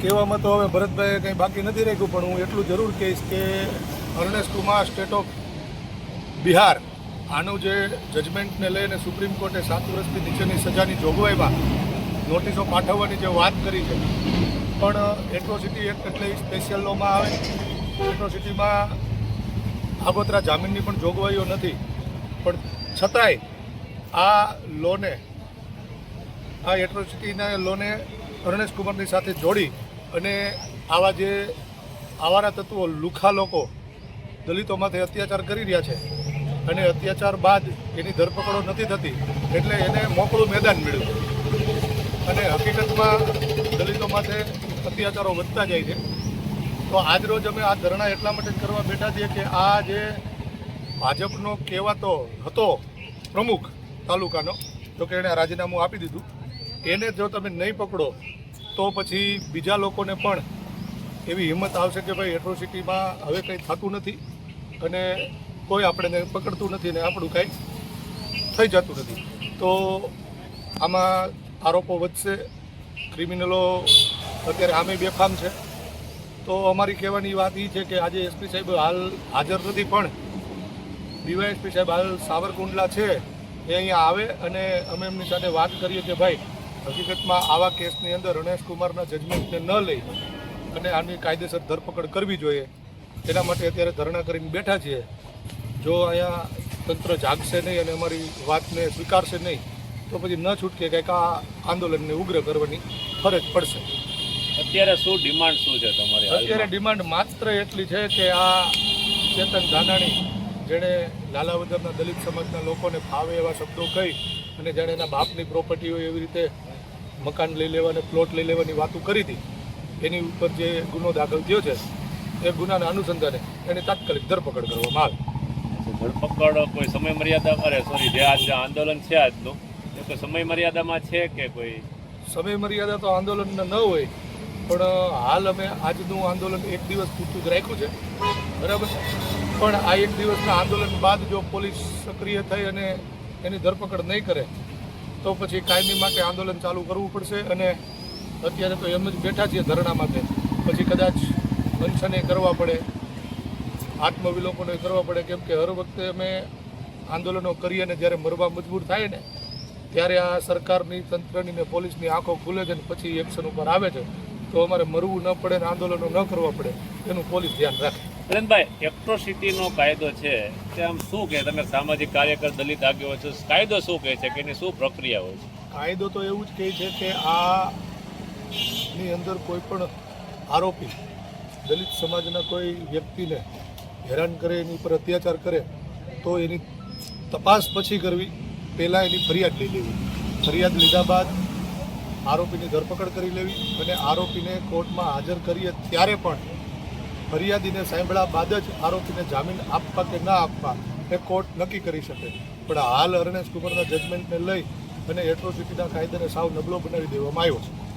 કહેવામાં તો હવે ભરતભાઈએ કંઈ બાકી નથી રાખ્યું, પણ હું એટલું જરૂર કહીશ કે અર્નેસ્ટ કુમાર સ્ટેટ ઓફ બિહાર, આનું જે જજમેન્ટને લઈને સુપ્રીમ કોર્ટે સાત વર્ષથી નીચેની સજાની જોગવાઈમાં નોટિસો પાઠવવાની જે વાત કરી છે, પણ એટ્રોસિટી એક્ટ એટલે સ્પેશિયલ લોમાં આવે. એટ્રોસિટીમાં આગોતરા જામીનની પણ જોગવાઈઓ નથી, પણ છતાંય આ લોને, આ એટ્રોસિટીના લોને અરણેશ કુમારની સાથે જોડી અને આવા જે આવારા તત્વો, લુખા લોકો દલિતોમાંથી અત્યાચાર કરી રહ્યા છે અને અત્યાચાર બાદ એની ધરપકડો નથી થતી એટલે એને મોકળું મેદાન મળ્યું. અને હકીકતમાં દલિતો માટે અત્યાચારો વધતા જાય છે. તો આજરોજ અમે આ ધરણા એટલા માટે કરવા બેઠા છીએ કે આ જે ભાજપનો કહેવાતો હતો પ્રમુખ તાલુકાનો, તો કે એણે રાજીનામું આપી દીધું. એને જો તમે નહીં પકડો, તો પછી બીજા લોકોને પણ એવી હિંમત આવશે કે ભાઈ એટ્રોસિટીમાં હવે કંઈ થતું નથી અને કોઈ આપણે પકડતું નથી ને આપણું કાંઈ થઈ જતું નથી. તો આમાં આરોપો વધશે ક્રિમિનલો અત્યારે આમે બેફામ છે. તો અમારી કહેવાની વાત એ છે કે આજે એસપી સાહેબ હાલ હાજર નથી પણ ડીવાયએસપી સાહેબ હાલ સાવરકુંડલા છે, એ અહીંયા આવે અને અમે એમની સાથે વાત કરીએ કે ભાઈ હકીકતમાં આવા કેસની અંદર રણેશ કુમારના જજમેન્ટને ન લઈ અને આની કાયદેસર ધરપકડ કરવી જોઈએ તેના માટે અત્યારે ધરણા કરીને બેઠા છીએ. જો અહીંયા તંત્ર જાગશે નહીં અને અમારી વાતને સ્વીકારશે નહીં તો પછી ન છૂટકે કંઈક આ આંદોલનને ઉગ્ર કરવાની ફરજ પડશે. અત્યારે શું ડિમાન્ડ શું છે તમારી અત્યારે ડિમાન્ડ માત્ર એટલી છે કે આ ચેતન ધાનાણી જેણે લાલાવદરના દલિત સમાજના લોકોને ફાવે એવા શબ્દો કહી અને જેણે એના બાપની પ્રોપર્ટી હોય એવી રીતે મકાન લઈ લેવાની પ્લોટ લઈ લેવાની વાતો કરી હતી. એની ઉપર જે ગુનો દાખલ થયો છે એ ગુનાના અનુસંધાને એની તાત્કાલિક ધરપકડ કરવામાં આવે. ધરપકડ કોઈ સમય મર્યાદા અરે સોરી જે આજ આંદોલન છે આજનું એ કોઈ સમય મર્યાદામાં છે કે કોઈ? સમય મર્યાદા તો આંદોલનના ન હોય પણ હાલ અમે આજનું આંદોલન એક દિવસ પૂરતું જ રાખ્યું છે. બરાબર? પણ આ એક દિવસના આંદોલન બાદ જો પોલીસ સક્રિય થઈ અને એની ધરપકડ નહીં કરે તો પછી કાયમી માટે આંદોલન ચાલુ કરવું પડશે અને અત્યારે તો એમ જ બેઠા છીએ ધરણા માટે. પછી કદાચ મંચને કરવા પડે આત્મવિલોપનો કરવા પડે, કેમ કે હર વખતે અમે આંદોલનો કરીએ અને જ્યારે મરવા મજબૂર થાય ને, ત્યારે આ સરકારની તંત્રની ને પોલીસની આંખો ખુલે છે ને પછી એક્શન ઉપર આવે છે. તો અમારે મરવું ન પડે ને આંદોલનો ન કરવા પડે એનું પોલીસ ધ્યાન રાખે. નરેનભાઈ એક્ટ્રોસિટીનો કાયદો છે તે આમ શું કહે? તમે સામાજિક કાર્યકર દલિત આગેવાન છો કાયદો શું કહે છે કે એની શું પ્રક્રિયા હોય છે? કાયદો તો એવું જ કહે છે કે આ ની અંદર કોઈ પણ આરોપી દલિત સમાજના કોઈ વ્યક્તિને હેરાન કરે એની ઉપર અત્યાચાર કરે તો એની તપાસ પછી કરવી પહેલાં એની ફરિયાદ લઈ લેવી. ફરિયાદ લીધા બાદ આરોપીની ધરપકડ કરી લેવી અને આરોપીને કોર્ટમાં હાજર કરીએ ત્યારે પણ ફરિયાદીને સાંભળ્યા બાદ જ આરોપીને જામીન આપવા કે ના આપવા એ કોર્ટ નક્કી કરી શકે. પણ હાલ અરણેશ કુમારના જજમેન્ટને લઈ અને એટ્રોસિટીના કાયદાને સાવ નબળો બનાવી દેવામાં આવ્યો છે.